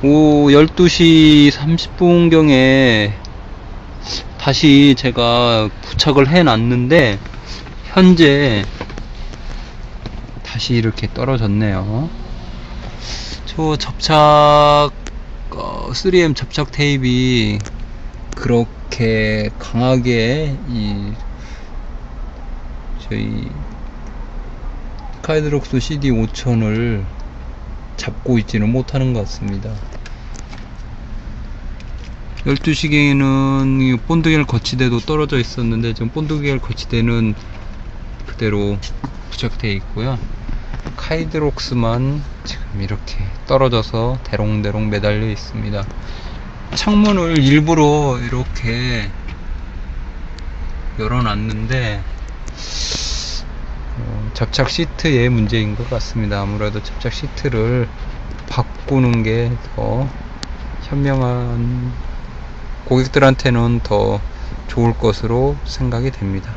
오 12시 30분경에 다시 제가 부착을 해 놨는데 현재 다시 이렇게 떨어졌네요. 저 접착 어, 3M 접착 테이프 그렇게 강하게 이 저희 카이드록스 CD 5000을 잡고 있지는 못하는 것 같습니다. 12시경에는 본드겔 거치대도 떨어져 있었는데 지금 본드겔 거치대는 그대로 부착되어 있고요. 카이드록스만 지금 이렇게 떨어져서 대롱대롱 매달려 있습니다. 창문을 일부러 이렇게 열어놨는데 어, 접착 시트의 문제인 것 같습니다. 아무래도 접착 시트를 바꾸는 게 더 현명한 고객들한테는 더 좋을 것으로 생각이 됩니다